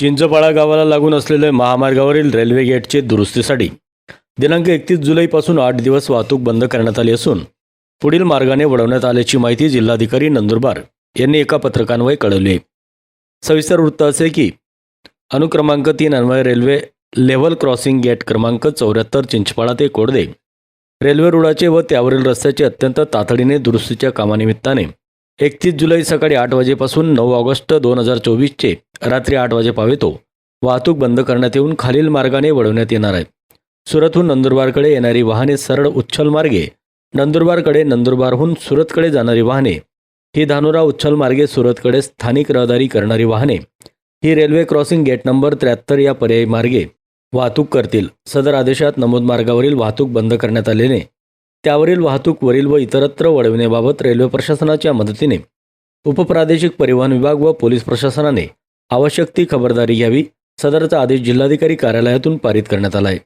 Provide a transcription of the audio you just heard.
चिंचपाडा गावाला लागून असलेल्या महामार्गावरील रेल्वे गेटचे दुरुस्तीसाठी दिनांक एकतीस जुलैपासून आठ दिवस वाहतूक बंद करण्यात आली असून पुढील मार्गाने वळवण्यात आल्याची माहिती जिल्हाधिकारी नंदुरबार यांनी एका पत्रकान्वये कळवली आहे. सविस्तर वृत्त असे की अनुक्रमांक तीन अन्वय रेल्वे लेव्हल क्रॉसिंग गेट क्रमांक चौऱ्याहत्तर चिंचपाडा ते कोडदे रेल्वे रुळाचे व त्यावरील रस्त्याचे अत्यंत तातडीने दुरुस्तीच्या कामानिमित्ताने एकतीस जुलै सकाळी आठ वाजेपासून नऊ ऑगस्ट दोन हजार चोवीसचे रात्री आठ वाजेपावेतो वाहतूक बंद करण्यात येऊन खालील मार्गाने वळवण्यात येणार आहे. सुरतहून नंदुरबारकडे येणारी वाहने सरळ उच्छल मार्गे नंदुरबारकडे नंदुरबारहून सुरतकडे जाणारी वाहने ही धानोरा उच्छल मार्गे सुरतकडे स्थानिक रहदारी करणारी वाहने ही रेल्वे क्रॉसिंग गेट नंबर त्र्याहत्तर या पर्यायी मार्गे वाहतूक करतील. सदर आदेशात नमूद मार्गावरील वाहतूक बंद करण्यात आल्याने त्यावरील वाहतूक वरील व इतरत्र वळविण्याबाबत रेल्वे प्रशासनाच्या मदतीने उपप्रादेशिक परिवहन विभाग व पोलीस प्रशासनाने आवश्यक ती खबरदारी घ्यावी सदरचा आदेश जिल्हाधिकारी कार्यालयातून पारित करण्यात आला आहे.